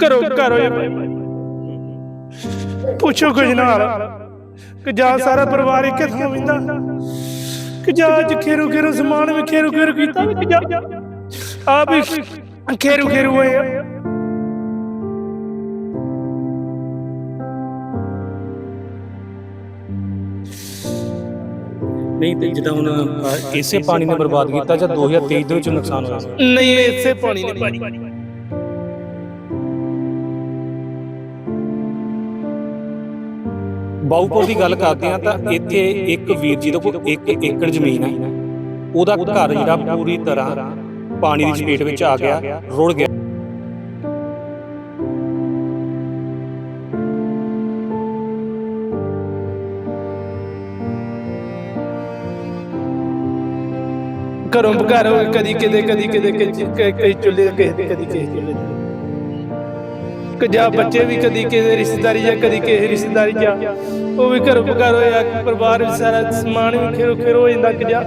ਕਰੋ ਕਰੋ ਇਹ ਭਾਈ। ਪੁੱਛੋ ਕੁਝ ਨਾਲ ਕਿ ਜਾ ਸਾਰਾ ਪਰਿਵਾਰ ਇੱਕ ਥਾਂ ਵਿੰਦਾ ਕਿ ਜਾ ਅੱਜ ਖੇਰੂ ਖੇਰੂ ਸਮਾਨ ਵੀ ਖੇਰੂ ਖੇਰੂ ਕੀਤਾ ਵੀ ਕਿ ਜਾ ਆ ਵੀ ਖੇਰੂ ਖੇਰੂ ਹੋਏ ਨਹੀਂ ਤੇ ਜਿੱਦਾਂ ਹੁਣ ਇਸੇ ਪਾਣੀ ਨੇ ਬਰਬਾਦ ਕੀਤਾ ਜਾਂ 2023 ਦੇ ਵਿੱਚ ਨੁਕਸਾਨ ਹੋਇਆ ਨਹੀਂ ਇਸੇ ਪਾਣੀ ਨੇ ਭਾਜੀ ਬਾਉਪੁਰ ਦੀ ਗੱਲ ਕਰਦੇ ਆ ਤਾਂ ਇੱਥੇ ਇੱਕ ਵੀਰ ਜੀ ਦੇ ਕੋਲ 1 ਏਕੜ ਜ਼ਮੀਨ ਹੈ। ਉਹਦਾ ਘਰ ਜਿਹੜਾ ਪੂਰੀ ਤਰ੍ਹਾਂ ਪਾਣੀ ਦੀ ਚਪੇਟ ਵਿੱਚ ਆ ਗਿਆ, ਰੁੜ ਗਿਆ। ਘਰੋਂ ਘਰ ਕਦੀ ਕਿਤੇ ਕਦੀ ਕਿਤੇ ਕਈ- ਕਈ ਚੁੱਲ੍ਹੇ ਕਦੀ ਕਿਸੇ ਚੁੱਲ੍ਹੇ ਕਿ ਜਾ ਬੱਚੇ ਵੀ ਕਦੀ ਕਿਸੇ ਰਿਸ਼ਤੇਦਾਰੀ ਜਾਂ ਕਦੀ ਕਿਸੇ ਰਿਸ਼ਤੇਦਾਰੀ ਜਾਂ, ਉਹ ਵੀ ਘਰੋਂ ਘਰ ਹੋਇਆ ਪਰਿਵਾਰ ਵੀ ਸਾਰਾ ਸਮਾਨ ਵੀ ਖੇਰੋ ਖੇਰੋ ਹੋ ਜਾਂਦਾ ਕਿ ਜਾ।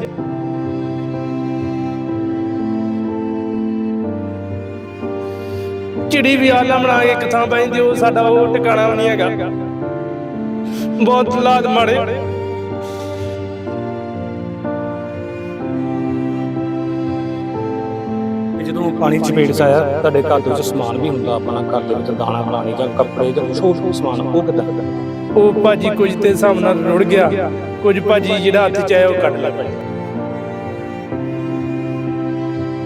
ਚਿੜੀ ਵੀ ਆਲਾ ਬਣਾ ਕੇ ਇੱਕ ਥਾਂ ਬੈਂਦੀ ਉਹ ਸਾਡਾ ਉਹ ਟਿਕਾਣਾ ਨਹੀਂ ਹੈਗਾ। ਬਹੁਤ ਹਾਲਾਤ ਮਾੜੇ। ਪਾਣੀ ਚਪੇਟ 'ਚ ਆਇਆ ਤੁਹਾਡੇ ਘਰ ਦੇ ਵਿੱਚ ਸਮਾਨ ਵੀ ਹੁੰਦਾ ਆਪਣਾ ਘਰ ਦੇ ਵਿੱਚ ਦਾਣਾ ਪਾਣੀ ਜਾਂ ਕੱਪੜੇ ਜਾਂ ਛੋਟ ਛੋਟ ਸਮਾਨ ਉਹ ਕਿੱਦਾਂ? ਉਹ ਭਾਜੀ ਕੁਝ ਤੇ ਹਿਸਾਬ ਨਾਲ ਰੁੜ ਗਿਆ। ਕੁਝ ਭਾਜੀ ਜਿਹੜਾ ਹੱਥ ਚ ਆਇਆ ਉਹ ਕੱਢ ਲਿਆ ਭਾਜੀ।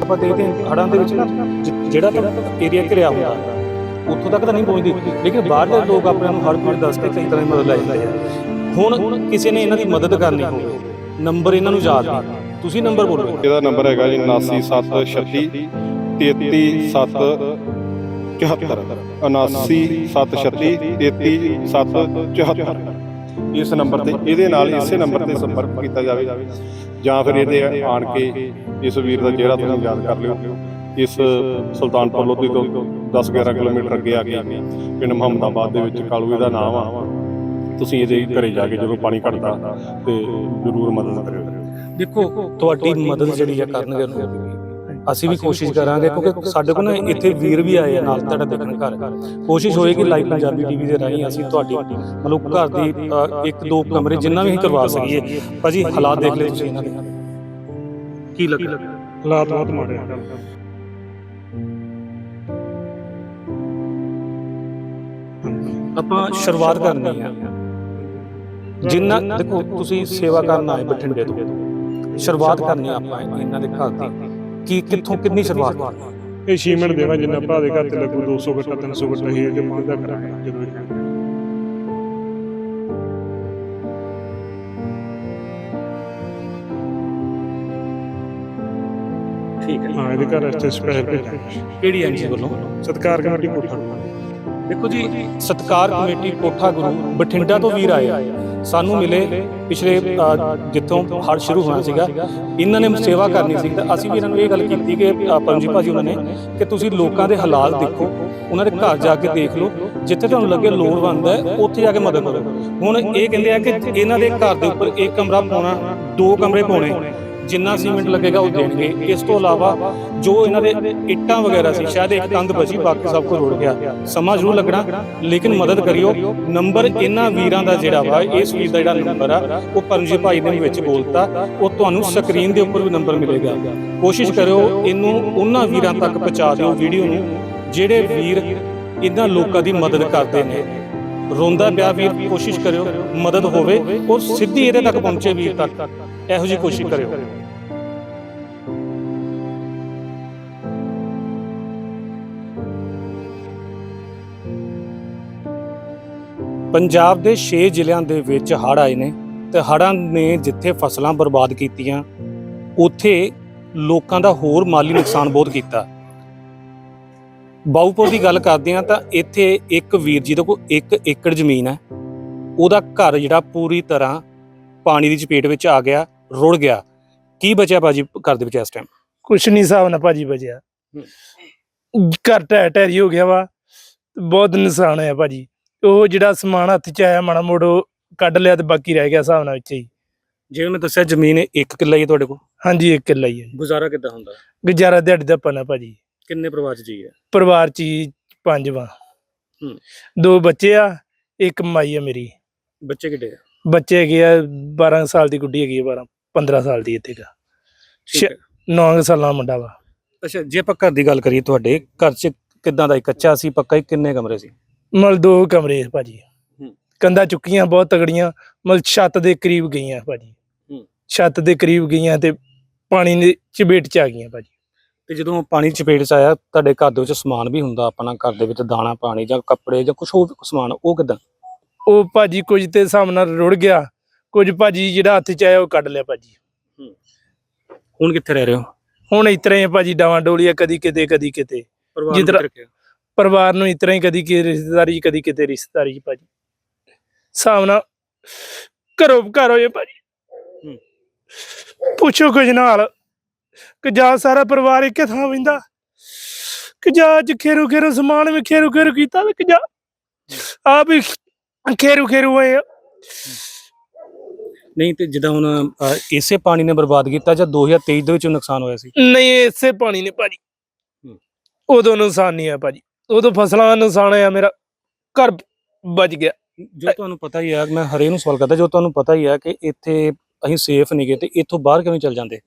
ਆਪਾਂ ਦੇਖਦੇ ਹਾਂ ਹੜਾਂ ਦੇ ਵਿੱਚ ਨਾ ਜਿਹੜਾ ਤਾਂ ਏਰੀਆ ਘਿਰਿਆ ਹੁੰਦਾ ਉੱਥੋਂ ਤੱਕ ਤਾਂ ਨਹੀਂ ਪਹੁੰਚਦੀ ਲੇਕਿਨ ਬਾਹਰ ਦੇ ਲੋਕ ਆਪਣੇ ਨੂੰ ਹਰ ਪੀੜ ਦੱਸ ਕੇ ਕਈ ਤਰ੍ਹਾਂ ਦੀ ਮਦਦ ਲੈ ਜਾਂਦੇ ਆ ਹੁਣ ਕਿਸੇ ਨੇ ਇਹਨਾਂ ਦੀ ਮਦਦ ਕਰਨੀ ਹੋਵੇ ਨੰਬਰ ਇਹਨਾਂ ਨੂੰ ਯਾਦ ਨਹੀਂ। ਤੁਸੀਂ ਨੰਬਰ ਬੋਲੋ। ਇਹਦਾ ਨੰਬਰ ਹੈਗਾ ਜੀ 79736 33774 79736 33774 ਇਸ ਨੰਬਰ ਤੇ ਇਹਦੇ ਨਾਲ ਇਸੇ ਨੰਬਰ ਤੇ ਸੰਪਰਕ ਕੀਤਾ ਜਾਵੇ ਜਾਂ ਫਿਰ ਇਹਦੇ ਆਣ ਕੇ ਇਸ ਵੀਰ ਦਾ ਚਿਹਰਾ ਤੁਸੀਂ ਯਾਦ ਕਰ ਲਿਓ। ਇਸ ਸੁਲਤਾਨਪੁਰ ਲੋਧੀ ਤੋਂ 10-11 ਕਿਲੋਮੀਟਰ ਅੱਗੇ ਆ ਕੇ ਪਿੰਡ ਮੁਹੰਮਦਾਬਾਦ ਦੇ ਵਿੱਚ ਕਾਲੂਏ ਦਾ ਨਾਮ ਆ। ਤੁਸੀਂ ਇਹਦੇ ਘਰੇ ਜਾ ਕੇ ਜਦੋਂ ਪਾਣੀ ਘਟਦਾ ਤੇ ਜ਼ਰੂਰ ਮਦਦ ਕਰਿਓ। ਦੇਖੋ, ਤੁਹਾਡੀ ਮਦਦ ਜਿਹੜੀ ਆ ਕਰਨਗੇ ਅਸੀਂ ਵੀ ਕੋਸ਼ਿਸ਼ ਕਰਾਂਗੇ ਕਿਉਂਕਿ ਸਾਡੇ ਕੋਲ ਨਾ ਇੱਥੇ ਵੀਰ ਵੀ ਆਏ ਆ ਨਾਲ ਤੁਹਾਡਾ ਦੇਖਣ ਘਰ। ਕੋਸ਼ਿਸ਼ ਹੋਏਗੀ ਲਾਈਵ ਪੰਜਾਬੀ ਟੀਵੀ ਦੇ ਰਾਹੀਂ ਅਸੀਂ ਤੁਹਾਡੀ ਮਤਲਬ ਘਰ ਦੀ ਅ, ਇੱਕ ਦੋ ਕਮਰੇ ਜਿੰਨਾ ਵੀ ਅਸੀਂ ਕਰਵਾ ਸਕੀਏ। ਭਾਜੀ ਹਾਲਾਤ ਦੇਖ ਲਿਓ। ਤੁਸੀਂ ਇਹਨਾਂ ਦੇ ਕੀ ਲੱਗਾ? ਹਾਲਾਤ ਬਹੁਤ ਮਾੜੇ ਆਪਾਂ ਸ਼ੁਰੂਆਤ ਕਰਨੀ ਆ। ਜਿੰਨਾ ਦੇਖੋ ਤੁਸੀਂ ਸੇਵਾ ਕਰਨ ਆਏ ਬਠਿੰਡੇ ਤੋਂ। ਸ਼ੁਰੂਆਤ ਕਰਨੀ ਆ ਆਪਾਂ ਇਹਨਾਂ ਦੇ ਘਰ ਦੀ। ਕੀ ਕਿੱਥੋਂ ਕਿੰਨੀ ਸ਼ੁਰੂਆਤ ਇਹ ਸ਼ੀਮਿੰਟ ਦੇਣਾ ਜਿੰਨਾ ਭਰਾ ਦੇ ਘਰ ਤੇ ਲੱਗੂ 200 ਗੱਟਾ 300 ਗੱਟਾ ਹੀ ਜੇ ਮੰਗਦਾ ਕਰਾਂਗੇ ਜਦੋਂ ਠੀਕ ਹੈ ਹਾਂ ਇਹਦੇ ਘਰ ਇੱਥੇ ਸਪੈਸ਼ਲ ਭੇਜਾਂਗੇ ਕਿਹੜੀ ਐਨਜੀ ਵੱਲੋਂ ਸਤਕਾਰ ਕਮੇਟੀ ਕੋਠਾ। ਦੇਖੋ ਜੀ ਸਤਕਾਰ ਕਮੇਟੀ ਕੋਠਾ ਗੁਰੂ ਬਠਿੰਡਾ ਤੋਂ ਵੀਰ ਆਏ ਸਾਨੂੰ ਮਿਲੇ ਪਿਛਲੇ ਜਿੱਥੋਂ ਹੜ ਸ਼ੁਰੂ ਹੋਣਾ ਸੀਗਾ। ਇਹਨਾਂ ਨੇ ਸੇਵਾ ਕਰਨੀ ਸੀ। ਤਾਂ ਅਸੀਂ ਵੀ ਇਹਨਾਂ ਨੂੰ ਇਹ ਗੱਲ ਕੀਤੀ ਕਿ ਅ, ਪਰਮਜੀਤ ਭਾਜੀ ਉਹਨਾਂ ਨੇ ਕਿ ਤੁਸੀਂ ਲੋਕਾਂ ਦੇ ਹਾਲਾਤ ਦੇਖੋ। ਉਹਨਾਂ ਦੇ ਘਰ ਜਾ ਕੇ ਦੇਖ ਲਓ। ਜਿੱਥੇ ਤੁਹਾਨੂੰ ਲੱਗੇ ਲੋੜਵੰਦ ਹੈ ਉੱਥੇ ਜਾ ਕੇ ਮਦਦ ਕਰੋ। ਹੁਣ ਇਹ ਕਹਿੰਦੇ ਆ ਕਿ ਇਹਨਾਂ ਦੇ ਘਰ ਦੇ ਉੱਪਰ ਇੱਕ ਕਮਰਾ ਪਾਉਣਾ ਦੋ ਕਮਰੇ ਪਾਉਣੇ। ਜਿੰਨਾ ਸੀਮੈਂਟ ਲੱਗੇਗਾ ਉਹ ਦੇਣਗੇ। ਇਸ ਤੋਂ ਇਲਾਵਾ ਜੋ ਇਹਨਾਂ ਦੇ ਇੱਟਾਂ ਵਗੈਰਾ ਸੀ ਸ਼ਾਇਦ ਇੱਕ ਕੰਧ ਬਚੀ ਬਾਕੀ ਸਭ ਕੁਝ ਰੁੜ ਗਿਆ। ਸਮਾਂ ਜ਼ਰੂਰ ਲੱਗਣਾ ਲੇਕਿਨ ਮਦਦ ਕਰਿਓ। ਨੰਬਰ ਇਹਨਾਂ ਵੀਰਾਂ ਦਾ ਜਿਹੜਾ ਵਾ ਇਸ ਵੀਰ ਦਾ ਜਿਹੜਾ ਨੰਬਰ ਆ ਉਹ ਪਰਮਜੀਤ ਭਾਈ ਨੇ ਵਿੱਚ ਬੋਲਤਾ ਉਹ ਤੁਹਾਨੂੰ ਸਕਰੀਨ ਦੇ ਉੱਪਰ ਵੀ ਨੰਬਰ ਮਿਲੇਗਾ। ਕੋਸ਼ਿਸ਼ ਕਰਿਓ ਇਹਨੂੰ ਉਹਨਾਂ ਵੀਰਾਂ ਤੱਕ ਪਹੁੰਚਾ ਦਿਓ ਵੀਡੀਓ ਨੂੰ ਜਿਹੜੇ ਵੀਰ ਇਹਨਾਂ ਲੋਕਾਂ ਦੀ ਮਦਦ ਕਰਦੇ ਨੇ। ਰੋਂਦਾ ਪਿਆ ਵੀਰ, ਕੋਸ਼ਿਸ਼ ਕਰਿਓ, ਮਦਦ ਹੋਵੇ ਉਹ ਸਿੱਧੀ ਇਹਦੇ ਤੱਕ ਪਹੁੰਚੇ ਵੀਰ ਤੱਕ। ਇਹੋ ਜੀ ਕੋਸ਼ਿਸ਼ ਕਰਿਓ। ਪੰਜਾਬ ਦੇ 6 ਜ਼ਿਲ੍ਹਿਆਂ ਦੇ ਵਿੱਚ ਹੜ੍ਹ ਆਏ ਨੇ ਤੇ ਹੜ੍ਹਾਂ ਨੇ ਜਿੱਥੇ ਫਸਲਾਂ ਬਰਬਾਦ ਕੀਤੀਆਂ, ਉੱਥੇ ਲੋਕਾਂ ਦਾ ਹੋਰ ਮਾਲੀ ਨੁਕਸਾਨ ਬਹੁਤ ਕੀਤਾ। ਬਾਉਪੁਰ ਦੀ ਗੱਲ ਕਰਦੇ ਆ ਤਾਂ ਇੱਥੇ ਇੱਕ ਵੀਰ ਜੀ ਦੇ ਕੋਲ 1 ਏਕੜ ਜ਼ਮੀਨ ਹੈ। ਉਹਦਾ ਘਰ ਜਿਹੜਾ ਪੂਰੀ ਤਰ੍ਹਾਂ ਪਾਣੀ ਦੀ ਚਪੇਟ ਵਿੱਚ ਆ ਗਿਆ ਰੁੜ ਗਿਆ। ਕੀ ਬਚਿਆ ਬਾਜੀ ਘਰ ਦੇ ਵਿੱਚ ਇਸ ਟਾਈਮ ਕੁਛ ਨਹੀਂ ਹਿਸਾਬ ਨਾਲ ਭਾਜੀ ਬਚਿਆ। ਘਰ ਢਹਿ ਢੇਰੀ ਹੋ ਗਿਆ ਵਾ। ਬਹੁਤ ਨੁਕਸਾਨ ਹੋਇਆ ਭਾਜੀ। ਉਹ ਜਿਹੜਾ ਸਮਾਨ ਹੱਥ ਚ ਆਇਆ ਮਾੜਾ ਮੋੜੋ ਕੱਢ ਲਿਆ ਤੇ ਬਾਕੀ ਰਹਿ ਗਿਆ ਹਿਸਾਬ ਨਾਲ ਵਿੱਚ ਹੀ। ਜਿਵੇਂ ਮੈਂ ਦੱਸਿਆ ਜ਼ਮੀਨ 1 ਕਿੱਲਾ ਹੀ ਹੈ ਤੁਹਾਡੇ ਕੋਲ? ਹਾਂਜੀ ਇੱਕ ਕਿੱਲਾ ਹੀ ਹੈ। ਗੁਜ਼ਾਰਾ ਕਿੱਦਾਂ ਹੁੰਦਾ? ਗੁਜ਼ਾਰਾ ਦਿਹਾੜੀ ਦਾ ਪਨਾ ਭਾਜੀ। ਕਿੰਨੇ ਪਰਿਵਾਰ ਚ ਜੀ ਹੈ? ਪਰਿਵਾਰ ਚ ਹੀ ਪੰਜਵਾਂ ਹੂੰ। ਦੋ ਬੱਚੇ ਆ ਇੱਕ ਮਾਈ ਆ ਮੇਰੀ। ਬੱਚੇ ਕਿੱਡੇ ਆ? ਬੱਚੇ ਹੈਗੇ ਆ 12 ਸਾਲ ਦੀ ਗੁੱਡੀ ਹੈਗੀ ਆ 12 15 ਸਾਲ ਦੀ ਇੱਥੇ ਦਾ ਠੀਕ ਹੈ। 9 ਸਾਲਾਂ ਦਾ ਮੁੰਡਾ ਵਾ। ਅੱਛਾ ਜੇ ਆਪਾਂ ਘਰ ਦੀ ਗੱਲ ਕਰੀਏ ਤੁਹਾਡੇ ਘਰ 'ਚ ਕਿੱਦਾਂ ਦਾ? ਕੱਚਾ ਸੀ ਪੱਕਾ ਸੀ ਕਿੰਨੇ ਕਮਰੇ ਸੀ? ਮਲ ਦੋ ਕਮਰੇ ਆ ਭਾਜੀ। ਹੂੰ। ਕੰਧਾਂ ਚੁੱਕੀਆਂ ਬਹੁਤ ਤਗੜੀਆਂ ਮਲ ਛੱਤ ਦੇ ਕਰੀਬ ਗਈਆਂ ਭਾਜੀ। ਹੂੰ। ਛੱਤ ਦੇ ਕਰੀਬ ਗਈਆਂ ਤੇ ਪਾਣੀ ਦੀ ਚਪੇਟ ਚ ਆ ਗਈਆਂ ਭਾਜੀ। ਤੇ ਜਦੋਂ ਪਾਣੀ ਚਪੇਟ 'ਚ ਆਇਆ ਤੁਹਾਡੇ ਘਰ ਦੇ ਵਿੱਚ ਸਮਾਨ ਵੀ ਹੁੰਦਾ ਆਪਣਾ ਘਰ ਦੇ ਵਿੱਚ ਦਾਣਾ ਪਾਣੀ ਜਾਂ ਕੱਪੜੇ ਜਾਂ ਕੁਝ ਹੋਰ ਸਮਾਨ ਉਹ ਕਿੱਦਾਂ? ਉਹ ਭਾਜੀ ਕੁਝ ਤੇ ਹਿਸਾਬ ਨਾਲ ਰੁੜ ਗਿਆ। ਕੁਝ ਭਾਜੀ ਜਿਹੜਾ ਹੱਥ ਚ ਆਇਆ ਉਹ ਕੱਢ ਲਿਆ ਭਾਜੀ। ਹੁਣ ਕਿੱਥੇ ਰਹਿ ਰਹੇ ਹੋ? ਹੁਣ ਇਸ ਤਰ੍ਹਾਂ ਹੀ ਭਾਜੀ ਡਾਵਾਂ ਡੋਲੀਆਂ ਕਦੀ ਕਿਤੇ ਕਦੀ ਕਿਤੇ। ਪਰਿਵਾਰ ਜਿੱਧਰ- ਨੂੰ ਪਰਿਵਾਰ ਇਸ ਤਰ੍ਹਾਂ ਹੀ ਕਦੀ ਕਿ ਰਿਸ਼ਤੇਦਾਰੀ 'ਚ, ਕਦੀ ਕਿਤੇ ਰਿਸ਼ਤੇਦਾਰੀ 'ਚ ਭਾਜੀ। ਹਿਸਾਬ ਨਾਲ ਘਰੋਂ ਘਰ ਹੋਏ ਭਾਜੀ। ਪੁੱਛੋ ਕੁਝ ਨਾਲ। ਕਿ ਜਾ ਸਾਰਾ ਪਰਿਵਾਰ ਇੱਕੇ ਥਾਂ ਬੈਂਦਾ ਕਿ ਜਾ ਅੱਜ ਖੇਰੂ ਖੇਰੂ ਸਮਾਨ ਵੀ ਖੇਰੂ ਖੇਰੂ ਕੀਤਾ ਤੇ ਕਿ ਜਾ ਆ ਵੀ ਖੇਰੂ ਖੇਰੂ ਹੋਏ ਆ। ਨਹੀਂ ਤੇ ਜਿੱਦਾਂ ਹੁਣ ਅ, ਇਸੇ ਪਾਣੀ ਨੇ ਬਰਬਾਦ ਕੀਤਾ ਜਾਂ 2023 ਦੇ ਵਿੱਚ ਨੁਕਸਾਨ ਹੋਇਆ ਸੀ? ਨਹੀਂ ਇਸੇ ਪਾਣੀ ਨੇ ਭਾਜੀ। ਹੂੰ। ਉਦੋਂ ਨੁਕਸਾਨ ਨਹੀਂ ਆ ਭਾਜੀ। ਉਦੋਂ ਫਸਲਾਂ ਦਾ ਨੁਕਸਾਨ ਆ ਮੇਰਾ ਘਰ ਬਚ ਗਿਆ। ਜੋ ਤੁਹਾਨੂੰ ਪਤਾ ਹੀ ਹੈ ਮੈਂ ਹਰੇ ਨੂੰ ਸਵਾਲ ਕਰਦਾ ਜੋ ਤੁਹਾਨੂੰ ਪਤਾ ਹੀ ਹੈ ਕਿ ਇੱਥੇ ਅਸੀਂ ਸੇਫ ਨਹੀਂਗੇ ਤੇ ਇੱਥੋਂ ਬਾਹਰ ਕਿਵੇਂ ਚੱਲ ਜਾਂਦੇ?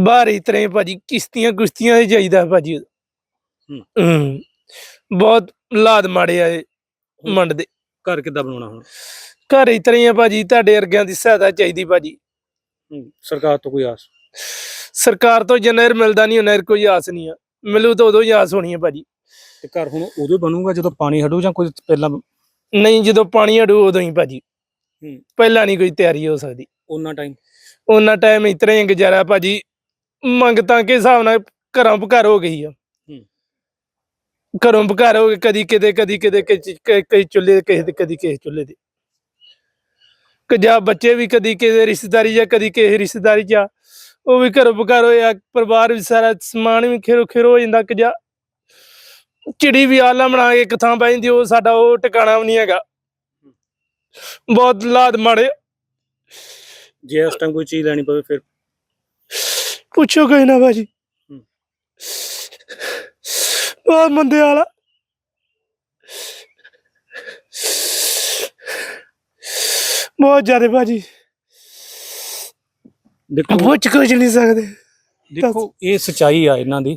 ਬਾਹਰ ਹੀ ਭਾਜੀ ਕਿਸ਼ਤੀਆਂ ਕੁਸ਼ਤੀਆਂ ਹੀ ਚਾਹੀਦਾ ਭਾਜੀ। ਹੂੰ। ਬਹੁਤ ਲਾਦ ਮਾੜੇ ਆ ਇਹ ਮੰਡ ਦੇ। ਘਰ ਕਿੱਦਾਂ ਬਣਾਉਣਾ ਹੁਣ? ਘਰ ਹੀ ਆ ਭਾਜੀ ਤੁਹਾਡੇ ਵਰਗਿਆਂ ਦੀ ਸਹਾਇਤਾ ਚਾਹੀਦੀ ਭਾਜੀ। ਸਰਕਾਰ ਤੋਂ ਕੋਈ ਆਸ? ਸਰਕਾਰ ਤੋਂ ਜਨਰ ਮਿਲਦਾ ਨਹੀਂ ਉਹਨਾਂ ਕੋਈ ਆਸ ਨਹੀਂ ਆ। ਮਿਲੂ ਤਾਂ ਉਦੋਂ ਹੀ ਆਸ ਹੋਣੀ ਹੈ ਭਾਜੀ। ਤੇ ਘਰ ਹੁਣ ਉਦੋਂ ਬਣੂਗਾ ਜਦੋਂ ਪਾਣੀ ਹਟੂ ਜਾਂ ਕੋਈ ਪਹਿਲਾਂ? ਨਹੀਂ ਜਦੋਂ ਪਾਣੀ ਹੜੂ ਉਦੋਂ ਹੀ ਭਾਜੀ। ਹੂੰ। ਪਹਿਲਾਂ ਨਹੀਂ ਕੋਈ ਤਿਆਰੀ ਹੋ ਸਕਦੀ। ਉਹਨਾਂ ਟਾਈਮ ਉਹਨਾਂ ਟਾਈਮ ਇਸ ਤਰ੍ਹਾਂ ਹੀ ਗੁਜ਼ਾਰਾ ਭਾਜੀ ਮੰਗਤਾਂ ਕੇ ਹਿਸਾਬ ਨਾਲ ਘਰਾਂ ਬਘਰ ਹੋ ਗਈ ਆ। ਘਰੋਂ ਬਘਰ ਹੋ ਗਏ ਕਦੀ ਕਿਤੇ ਕਦੀ ਕਿਤੇ ਕਈ- ਚੁੱਲ੍ਹੇ ਕਿਸੇ ਦੇ ਕਦੀ ਕਿਸੇ ਚੁੱਲ੍ਹੇ ਤੇ। ਕਿ ਜਾਂ ਬੱਚੇ ਵੀ ਕਦੀ ਕਿਸੇ ਰਿਸ਼ਤੇਦਾਰੀ ਜਾਂ ਕਦੀ ਕਿਸੇ ਰਿਸ਼ਤੇਦਾਰੀ ਆ, ਉਹ ਵੀ ਘਰੋਂ ਬਘਰ ਹੋਇਆ ਪਰਿਵਾਰ ਵੀ ਸਾਰਾ ਸਮਾਨ ਵੀ ਖੇਰੋ ਖੇਰੋ ਹੋ ਜਾਂਦਾ ਕਿ ਜਾ ਚਿੜੀ ਵੀ ਆਲਾ ਬਣਾ ਕੇ ਇੱਕ ਥਾਂ ਜਾਂਦੀ ਉਹ ਸਾਡਾ ਉਹ ਟਿਕਾਣਾ ਵੀ ਨਹੀਂ ਹੈਗਾ। ਬਹੁਤ ਲਾਦ ਮਾੜੇ। ਜੇ ਇਸ ਟਾਈਮ ਕੋਈ ਚੀਜ਼ ਲੈਣੀ ਪਵੇ ਫਿਰ? ਪੁੱਛੋ ਕੋਈ ਨਾ ਭਾਜੀ। ਹੂੰ। ਬਹੁਤ ਮੰਦੇ ਵਾਲਾ ਬਹੁਤ ਜ਼ਿਆਦਾ ਭਾਜੀ। ਦੇਖੋ ਪੁੱਛ ਕੁਝ ਨਹੀਂ ਸਕਦੇ। ਦੇਖੋ ਇਹ ਸਚਾਈ ਆ ਇਹਨਾਂ ਦੀ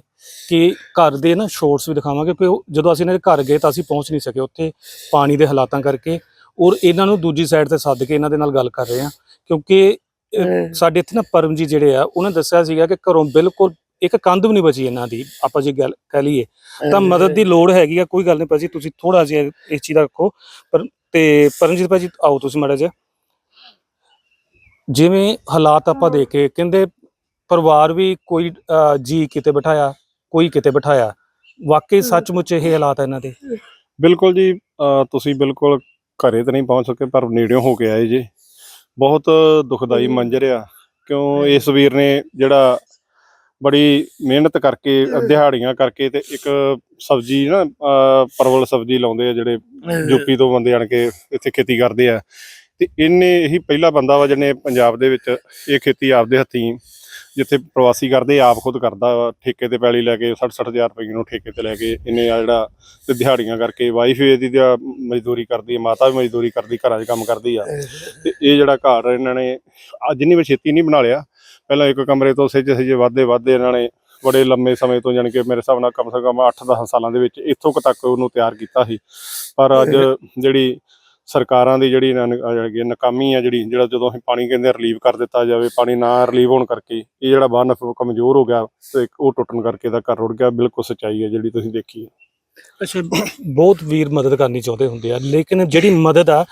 ਕਿ ਘਰ ਦੇ ਨਾ ਸ਼ੋਰਟਸ ਵੀ ਦਿਖਾਵਾਂਗੇ ਕਿ ਉਹ- ਜਦੋਂ ਅਸੀਂ ਇਹਨਾਂ ਦੇ ਘਰ ਗਏ ਤਾਂ ਅਸੀਂ ਪਹੁੰਚ ਨਹੀਂ ਸਕੇ ਉੱਥੇ ਪਾਣੀ ਦੇ ਹਾਲਾਤਾਂ ਕਰਕੇ ਔਰ ਇਹਨਾਂ ਨੂੰ ਦੂਜੀ ਸਾਈਡ ਤੇ ਸੱਦ ਕੇ ਇਹਨਾਂ ਦੇ ਨਾਲ ਗੱਲ ਕਰ ਰਹੇ ਆ ਕਿਉਂਕਿ ਅਹ। ਸਾਡੇ ਇੱਥੇ ਨਾ ਪਰਮ ਜੀ ਜਿਹੜੇ ਆ ਉਹਨਾਂ ਦੱਸਿਆ ਸੀਗਾ ਕਿ ਘਰੋਂ ਬਿਲਕੁਲ ਇੱਕ ਕੰਧ ਵੀ ਨਹੀਂ ਬਚੀ ਇਹਨਾਂ ਦੀ ਆਪਾਂ ਜੇ ਗੱਲ ਕਹਿ ਲਈਏ। ਤਾਂ ਮਦਦ ਦੀ ਲੋੜ ਹੈਗੀ ਆ ਕੋਈ ਗੱਲ ਨਹੀਂ ਭਾਜੀ ਤੁਸੀਂ ਥੋੜਾ ਜਿਹਾ ਇਸ ਚੀਜ਼ ਦਾ ਰੱਖੋ। ਪਰ ਤੇ ਪਰਮਜੀਤ ਭਾਜੀ ਆਓ ਤੁਸੀਂ ਮਾੜਾ ਜਿਹਾ। ਜਿਵੇਂ ਹਾਲਾਤ ਆਪਾਂ ਦੇਖੇ ਕਹਿੰਦੇ ਪਰਿਵਾਰ ਵੀ ਕੋਈ ਅਹ, ਜੀ ਕਿਤੇ ਬਿਠਾਇਆ ਕੋਈ ਕਿਤੇ ਬਿਠਾਇਆ। ਵਾਕਈ ਸੱਚਮੁੱਚ ਇਹ ਹਾਲਾਤ ਆ ਇਹਨਾਂ ਦੇ। ਬਿਲਕੁਲ ਜੀ ਅਹ ਤੁਸੀਂ ਬਿਲਕੁਲ ਘਰੇ ਤਾਂ ਨਹੀਂ ਪਹੁੰਚ ਸਕੇ ਪਰ ਨੇੜਿਓਂ ਹੋ ਕੇ ਆਏ ਜੀ। ਬਹੁਤ ਦੁਖਦਾਈ ਮੰਜ਼ਰ ਆ। ਕਿਉਂ ਇਸ ਵੀਰ ਨੇ ਜਿਹੜਾ ਬੜੀ ਮਿਹਨਤ ਕਰਕੇ ਦਿਹਾੜੀਆਂ ਕਰਕੇ ਤੇ ਇੱਕ ਸਬਜ਼ੀ ਨਾ ਪਰਵਲ ਸਬਜ਼ੀ ਲਾਉਂਦੇ ਆ ਜਿਹੜੇ ਯੂਪੀ ਤੋਂ ਬੰਦੇ ਆਣ ਕੇ ਇੱਥੇ ਖੇਤੀ ਕਰਦੇ ਆ। ਤੇ ਇਹਨੇ ਇਹੀ ਪਹਿਲਾ ਬੰਦਾ ਵਾ ਜਿਹਨੇ ਪੰਜਾਬ ਦੇ ਵਿੱਚ ਇਹ ਖੇਤੀ ਆਪਦੇ ਹੱਥੀਂ ਜਿੱਥੇ ਪ੍ਰਵਾਸੀ ਕਰਦੇ ਆਪ ਖੁਦ ਕਰਦਾ ਵਾ ਠੇਕੇ ਤੇ ਪੈਲੀ ਲੈ ਕੇ 60 ਹਜ਼ਾਰ ਰੁਪਏ ਨੂੰ ਠੇਕੇ ਤੇ ਲੈ ਕੇ ਇਹਨੇ ਆ ਜਿਹੜਾ ਤੇ ਦਿਹਾੜੀਆਂ ਕਰਕੇ ਵਾਈਫ ਇਹਦੀ ਮਜ਼ਦੂਰੀ ਕਰਦੀ ਹੈ ਮਾਤਾ ਵੀ ਮਜ਼ਦੂਰੀ ਕਰਦੀ ਘਰਾਂ 'ਚ ਕੰਮ ਕਰਦੀ ਆ। ਤੇ ਇਹ ਜਿਹੜਾ ਘਰ ਇਹਨਾਂ ਨੇ ਅੱਜ ਨਹੀਂ ਛੇਤੀ ਨਹੀਂ ਬਣਾ ਲਿਆ ਪਹਿਲਾਂ ਇੱਕ ਕਮਰੇ ਤੋਂ ਸਹਿਜੇ ਸਹਿਜੇ ਵਾਧੇ ਵਾਧੇ ਇਹਨਾਂ ਨੇ ਬੜੇ ਲੰਮੇ ਸਮੇਂ ਤੋਂ ਜਾਣੀ ਕਿ ਮੇਰੇ ਹਿਸਾਬ ਨਾਲ ਕਮ ਸੇ ਕਮ 8-10 ਸਾਲਾਂ ਦੇ ਵਿੱਚ ਇੱਥੋਂ ਤੱਕ ਉਹਨੂੰ ਤਿਆਰ ਕੀਤਾ ਸੀ। ਪਰ ਅੱਜ ਜਿਹੜੀ ਸਰਕਾਰਾਂ ਦੀ ਜਿਹੜੀ ਹੈਗੀ ਆਹ ਨਾਕਾਮੀ ਆ ਜਿਹੜੀ, ਜਿਹੜਾ ਜਦੋਂ ਅਸੀਂ ਪਾਣੀ ਕਹਿੰਦੇ ਰਿਲੀਵ ਕਰ ਦਿੱਤਾ ਜਾਵੇ, ਪਾਣੀ ਨਾ ਰਿਲੀਵ ਹੋਣ ਕਰਕੇ, ਇਹ ਜਿਹੜਾ ਬੰਨ ਕਮਜ਼ੋਰ ਹੋ ਗਿਆ, ਤੇ ਉਹ ਟੁੱਟਣ ਕਰਕੇ ਦਾ ਘਰ ਰੁੜ ਗਿਆ, ਬਿਲਕੁਲ ਸੱਚਾਈ ਹੈ ਜਿਹੜੀ ਤੁਸੀਂ ਦੇਖੀ ਹੈ ਅੱਛਾ, ਬਹੁਤ ਵੀਰ ਮਦਦ ਕਰਨੀ ਚਾਹੁੰਦੇ ਹੁੰਦੇ ਆ, ਲੇਕਿਨ ਜਿਹੜੀ ਮਦਦ ਆ,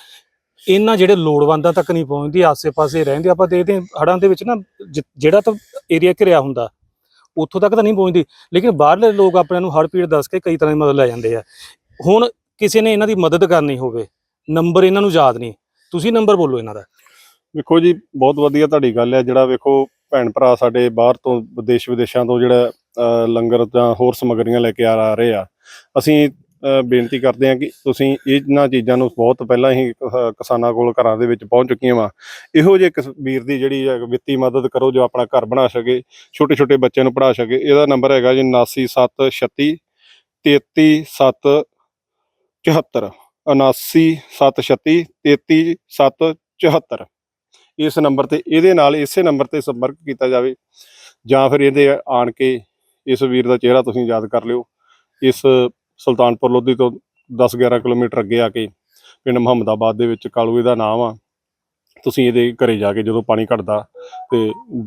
ਇਹਨਾਂ ਜਿਹੜੇ ਲੋੜਵੰਦਾਂ ਤੱਕ ਨਹੀਂ ਪਹੁੰਚਦੀ, ਆਸੇ-ਪਾਸੇ ਰਹਿੰਦੇ, ਆਪਾਂ ਦੇਖਦੇ ਹਾਂ, ਹੜ੍ਹਾਂ ਦੇ ਵਿੱਚ ਨਾ ਜਿਹੜਾ ਤਾਂ ਏਰੀਆ ਘਿਰਿਆ ਹੁੰਦਾ, ਉੱਥੋਂ ਤੱਕ ਤਾਂ ਨਹੀਂ ਪਹੁੰਚਦੀ, ਲੇਕਿਨ ਬਾਹਰਲੇ ਲੋਕ ਆਪਣਿਆਂ ਨੂੰ ਹੜ੍ਹ ਪੀੜ ਦੱਸ ਕੇ ਕਈ ਤਰ੍ਹਾਂ ਦੀ ਮਦਦ ਲੈ ਜਾਂਦੇ ਆ। ਹੁਣ ਕਿਸੇ ਨੇ ਇਹਨਾਂ ਦੀ ਮਦਦ ਕਰਨੀ ਹੋਵੇ ਨੰਬਰ ਇਹਨਾਂ ਨੂੰ ਯਾਦ ਨਹੀਂ। ਤੁਸੀਂ ਨੰਬਰ ਬੋਲੋ ਇਹਨਾਂ ਦਾ। ਵੇਖੋ ਜੀ, ਬਹੁਤ ਵਧੀਆ ਤੁਹਾਡੀ ਗੱਲ ਹੈ। ਜਿਹੜਾ ਵੇਖੋ ਭੈਣ ਭਰਾ ਸਾਡੇ ਬਾਹਰ ਤੋਂ ਵਿਦੇਸ਼ ਵਿਦੇਸ਼ਾਂ ਤੋਂ ਜਿਹੜਾ ਲੰਗਰ ਜਾਂ ਹੋਰ ਸਮੱਗਰੀਆਂ ਲੈ ਕੇ ਆ ਰਹੇ ਆ। ਅਸੀਂ ਬੇਨਤੀ ਕਰਦੇ ਹਾਂ ਕਿ ਤੁਸੀਂ ਇਹਨਾਂ ਚੀਜ਼ਾਂ ਨੂੰ ਬਹੁਤ ਪਹਿਲਾਂ ਹੀ ਕਿਸਾਨਾਂ ਕੋਲ ਘਰਾਂ ਦੇ ਵਿੱਚ ਪਹੁੰਚ ਚੁੱਕੀਆਂ ਵਾ। ਇਹੋ ਜਿਹੇ ਕਿਸ ਵੀਰ ਦੀ ਜਿਹੜੀ ਹੈ, ਵਿੱਤੀ ਮਦਦ ਕਰੋ ਜੋ ਆਪਣਾ ਘਰ ਬਣਾ ਸਕੇ ਛੋਟੇ ਛੋਟੇ ਬੱਚਿਆਂ ਨੂੰ ਪੜ੍ਹਾ ਸਕੇ। ਇਹਦਾ ਨੰਬਰ ਹੈਗਾ ਜੀ 99736 33774 79736 33774 ਇਸ ਨੰਬਰ ਤੇ, ਇਹਦੇ ਨਾਲ ਇਸੇ ਨੰਬਰ ਤੇ ਸੰਪਰਕ ਕੀਤਾ ਜਾਵੇ, ਜਾਂ ਫਿਰ ਇਹਦੇ ਆਣ ਕੇ ਇਸ ਵੀਰ ਦਾ ਚਿਹਰਾ ਤੁਸੀਂ ਯਾਦ ਕਰ ਲਿਓ। ਇਸ ਸੁਲਤਾਨਪੁਰ ਲੋਧੀ ਤੋਂ 10-11 ਕਿਲੋਮੀਟਰ ਅੱਗੇ ਆ ਕੇ ਪਿੰਡ ਮੁਹੰਮਦਾਬਾਦ ਦੇ ਵਿੱਚ ਕਾਲੂ ਇਹਦਾ ਨਾਮ ਆ। ਤੁਸੀਂ ਇਹਦੇ ਘਰੇ ਜਾ ਕੇ ਜਦੋਂ ਪਾਣੀ ਘਟਦਾ ਤੇ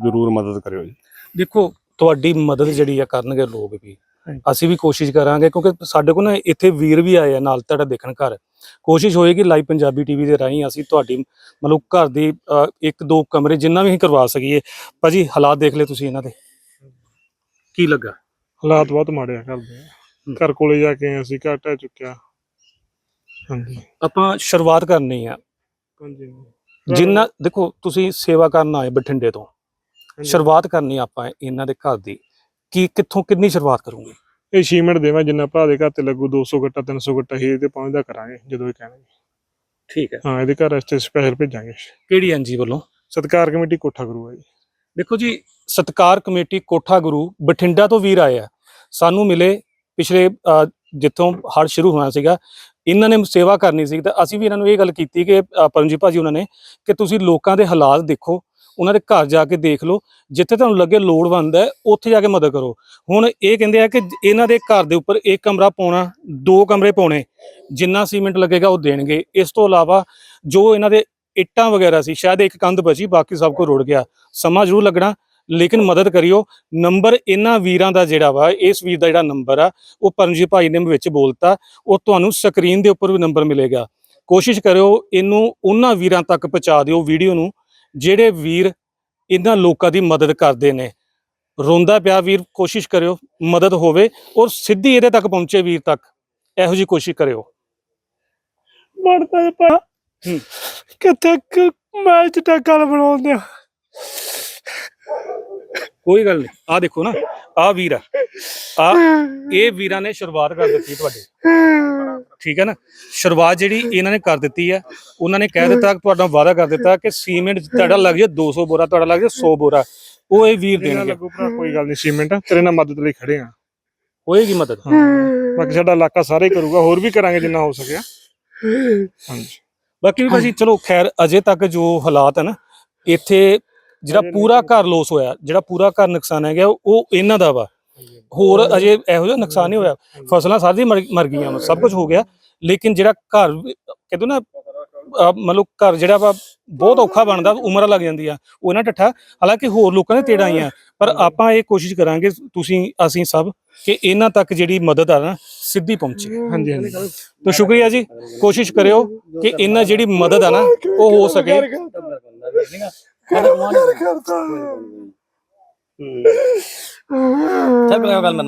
ਜ਼ਰੂਰ ਮਦਦ ਕਰਿਓ ਜੀ। ਦੇਖੋ, ਤੁਹਾਡੀ ਮਦਦ ਜਿਹੜੀ ਆ ਕਰਨਗੇ ਲੋਕ ਵੀ। ਅਸੀਂ ਵੀ ਕੋਸ਼ਿਸ਼ ਕਰਾਂਗੇ ਕਿਉਂਕਿ ਸਾਡੇ ਕੋਲ ਨਾ ਇੱਥੇ ਵੀਰ ਵੀ ਆਏ ਆ ਨਾਲ ਤੁਹਾਡਾ ਦੇਖਣ ਘਰ। ਕੋਸ਼ਿਸ਼ ਹੋਏਗੀ ਲਾਈਵ ਪੰਜਾਬੀ ਟੀਵੀ ਦੇ ਰਾਹੀਂ ਅਸੀਂ ਤੁਹਾਡੀ ਮਤਲਬ ਘਰ ਦੀ ਇੱਕ ਦੋ ਕਮਰੇ ਜਿੰਨਾ ਵੀ ਅਸੀਂ ਕਰਵਾ ਸਕੀਏ। ਭਾਜੀ ਹਾਲਾਤ ਦੇਖ ਲਏ ਤੁਸੀਂ ਇਹਨਾਂ ਦੇ। ਕੀ ਲੱਗਾ? ਹਾਲਾਤ ਬਹੁਤ ਮਾੜੇ ਆ ਘਰ ਦੇ। ਘਰ ਕੋਲੇ ਜਾ ਕੇ ਅਸੀਂ ਘਰ ਟਹਿ ਚੁੱਕਿਆ। ਹਾਂਜੀ। ਆਪਾਂ ਸ਼ੁਰੂਆਤ ਕਰਨੀ ਆ। ਹਾਂਜੀ। ਜਿੰਨਾ ਦੇਖੋ ਤੁਸੀਂ ਸੇਵਾ ਕਰਨ ਆਏ ਬਠਿੰਡੇ ਤੋਂ। ਸ਼ੁਰੂਆਤ ਕਰਨੀ ਆਪਾਂ ਇਹਨਾਂ ਦੇ ਘਰ ਦੀ। ਕੀ ਕਿੱਥੋਂ ਕਿੰਨੀ ਸ਼ੁਰੂਆਤ ਕਰੋਗੇ? ਇਹ ਸ਼ੀਮਿੰਟ ਦੇਵਾਂ ਜਿੰਨਾ ਭਰਾ ਦੇ ਘਰ ਤੇ ਲੱਗੂ 200 ਗੱਟਾ 300 ਗੱਟਾ ਹੀ ਤੇ ਪਹੁੰਚਦਾ ਕਰਾਂਗੇ ਜਦੋਂ ਇਹ ਕਹਿਣਗੇ। ਠੀਕ ਹੈ। ਹਾਂ ਇਹਦੇ ਘਰ ਵਾਸਤੇ ਸਪੈਸ਼ਲ ਭੇਜਾਂਗੇ। ਕਿਹੜੀ ਐਨਜੀ ਵੱਲੋਂ? ਸਤਕਾਰ ਕਮੇਟੀ ਕੋਠਾ ਕਰੂਗਾ ਜੀ। ਦੇਖੋ ਜੀ ਸਤਕਾਰ ਕਮੇਟੀ ਕੋਠਾ ਗੁਰੂ ਬਠਿੰਡਾ ਤੋਂ ਵੀਰ ਆਏ ਆ। ਸਾਨੂੰ ਮਿਲੇ ਪਿਛਲੇ ਜਿੱਥੋਂ ਹੜ ਸ਼ੁਰੂ ਹੋਣਾ ਸੀਗਾ ਇਹਨਾਂ ਨੇ ਸੇਵਾ ਕਰਨੀ ਸੀ ਤਾਂ ਅਸੀਂ ਵੀ ਇਹਨਾਂ ਨੂੰ ਇਹ ਗੱਲ ਕੀਤੀ ਕਿ ਪਰਮਜੀਤ ਭਾਜੀ ਉਹਨਾਂ ਨੇ ਕਿ ਤੁਸੀਂ ਲੋਕਾਂ ਦੇ ਹਾਲਾਤ ਦੇਖੋ ਉਹਨਾਂ ਦੇ ਘਰ ਜਾ ਕੇ ਦੇਖ ਲਓ, ਜਿੱਥੇ ਤੁਹਾਨੂੰ ਲੱਗੇ ਲੋੜਵੰਦ ਹੈ, ਉੱਥੇ ਜਾ ਕੇ ਮਦਦ ਕਰੋ। ਹੁਣ ਇਹ ਕਹਿੰਦੇ ਆ ਕਿ ਇਹਨਾਂ ਦੇ ਘਰ ਦੇ ਉੱਪਰ ਇੱਕ ਕਮਰਾ ਪਾਉਣਾ, ਦੋ ਕਮਰੇ ਪਾਉਣੇ, ਜਿੰਨਾ ਸੀਮੈਂਟ ਲੱਗੇਗਾ ਉਹ ਦੇਣਗੇ। ਇਸ ਤੋਂ ਇਲਾਵਾ ਜੋ ਇਹਨਾਂ ਦੇ ਇੱਟਾਂ ਵਗੈਰਾ ਸੀ, ਸ਼ਾਇਦ ਇੱਕ ਕੰਧ ਬਚੀ, ਬਾਕੀ ਸਭ ਕੁਝ ਰੁੜ ਗਿਆ। ਸਮਾਂ ਜ਼ਰੂਰ ਲੱਗਣਾ, ਲੇਕਿਨ ਮਦਦ ਕਰਿਓ। ਨੰਬਰ ਇਹਨਾਂ ਵੀਰਾਂ ਦਾ ਜਿਹੜਾ ਵਾ, ਇਸ ਵੀਰ ਦਾ ਜਿਹੜਾ ਨੰਬਰ ਆ, ਉਹ ਪਰਮਜੀਤ ਭਾਈ ਨੇ ਵਿੱਚ ਬੋਲਤਾ, ਉਹ ਤੁਹਾਨੂੰ ਸਕਰੀਨ ਦੇ ਉੱਪਰ ਵੀ ਨੰਬਰ ਮਿਲੇਗਾ। ਕੋਸ਼ਿਸ਼ ਕਰਿਓ, ਇਹਨੂੰ ਉਹਨਾਂ ਵੀਰਾਂ ਤੱਕ ਪਹੁੰਚਾ ਦਿਓ, ਵੀਡੀਓ ਨੂੰ। ਜਿਹੜੇ ਵੀਰ ਇਹਨਾਂ ਲੋਕਾਂ ਦੀ ਮਦਦ ਕਰਦੇ ਨੇ। ਰੋਂਦਾ ਪਿਆ ਵੀਰ ਕੋਸ਼ਿਸ਼ ਕਰਿਓ ਮਦਦ ਹੋਵੇ ਔਰ ਸਿੱਧੀ ਇਹਦੇ ਤੱਕ ਪਹੁੰਚੇ ਵੀਰ ਤੱਕ। ਇਹੋ ਜੀ ਕੋਸ਼ਿਸ਼ ਕਰਿਓ। ਮਰਦਾ ਪਾ ਹੂੰ। ਕਿੱਥੇ ਕ- ਮੈਂ ਚਟਾ ਗੱਲ ਬਣਾਉਂਦੇ ਆ ਕੋਈ ਗੱਲ ਨਹੀਂ। ਆ ਦੇਖੋ ਨਾ ਆ ਵੀਰ ਆ। ਇਹ ਵੀਰਾਂ ਨੇ ਸ਼ੁਰੂਆਤ ਕਰ ਦਿੱਤੀ ਤੁਹਾਡੇ। ਠੀਕ ਹੈ ਨਾ? ਸ਼ੁਰੂਆਤ ਜਿਹੜੀ ਇਹਨਾਂ ਨੇ ਕਰ ਦਿੱਤੀ ਹੈ ਉਹਨਾਂ ਨੇ ਕਹਿ ਦਿੱਤਾ ਤੁਹਾਡਾ ਵਾਅਦਾ ਕਰ ਦਿੱਤਾ ਕਿ ਸੀਮੈਂਟ ਤੁਹਾਡਾ ਲੱਗ ਜਾਏ 200 ਬੋਰਾ ਤੁਹਾਡਾ ਲੱਗ ਜਾਏ 100 ਬੋਰਾ। ਉਹ ਇਹ ਵੀਰ ਦੇਣਗੇ। ਕੋਈ ਗੱਲ ਨਹੀਂ ਸੀਮਿੰਟ ਤੇਰੇ ਨਾਲ ਮਦਦ ਲਈ ਖੜੇ ਆ। ਹੋਏਗੀ ਮਦਦ? ਬਾਕੀ ਸਾਡਾ ਇਲਾਕਾ ਸਾਰੇ ਕਰੂਗਾ ਹੋਰ ਵੀ ਕਰਾਂਗੇ ਜਿੰਨਾ ਹੋ ਸਕਿਆ। ਹਾਂਜੀ। ਬਾਕੀ ਵੀ ਭਾਜੀ ਚਲੋ ਖੈਰ ਅਜੇ ਤੱਕ ਜੋ ਹਾਲਾਤ ਹਨ ਇੱਥੇ ਜਿਹੜਾ ਪੂਰਾ ਘਰ ਲੋਸ ਹੋਇਆ ਜਿਹੜਾ ਪੂਰਾ ਘਰ ਨੁਕਸਾਨ ਹੈ ਗਿਆ ਉਹ ਇਹਨਾਂ ਦਾ ਵਾ। ਹੋਰ ਅਜੇ ਇਹੋ ਜਿਹਾ ਨੁਕਸਾਨ ਨਹੀਂ ਹੋਇਆ ਫਸਲਾਂ ਸਾਰੀਆਂ ਮਰ ਗਈਆਂ ਸਭ ਕੁਝ ਹੋ ਗਿਆ ਲੇਕਿਨ ਜਿਹੜਾ ਘਰ ਕਹਿੰਦੇ ਨਾ ਮਤਲਬ ਘਰ ਜਿਹੜਾ ਵਾ ਬਹੁਤ ਔਖਾ ਬਣਦਾ ਉਮਰ ਲੱਗ ਜਾਂਦੀ ਆ ਉਹ ਨਾ ਠੱਠਾ ਹਾਲਾਂਕਿ ਹੋਰ ਲੋਕਾਂ ਦੇ ਤੇੜਾਂ ਆਈਆਂ ਪਰ ਆਪਾਂ ਇਹ ਕੋਸ਼ਿਸ਼ ਕਰਾਂਗੇ ਤੁਸੀਂ ਅਸੀਂ ਸਭ ਕਿ ਇਹਨਾਂ ਤੱਕ ਜਿਹੜੀ ਮਦਦ ਆ ਨਾ ਸਿੱਧੀ ਪਹੁੰਚੇ ਹਾਂਜੀ ਹਾਂਜੀ ਤਾਂ ਸ਼ੁਕਰੀਆ ਜੀ ਕੋਸ਼ਿਸ਼ ਕਰਿਓ ਕਿ ਇਹਨਾਂ ਜਿਹੜੀ ਮਦਦ ਆ ਨਾ ਉਹ ਹੋ ਸਕੇ ਕਰਦਾ ਚੱਲ ਗੱਲ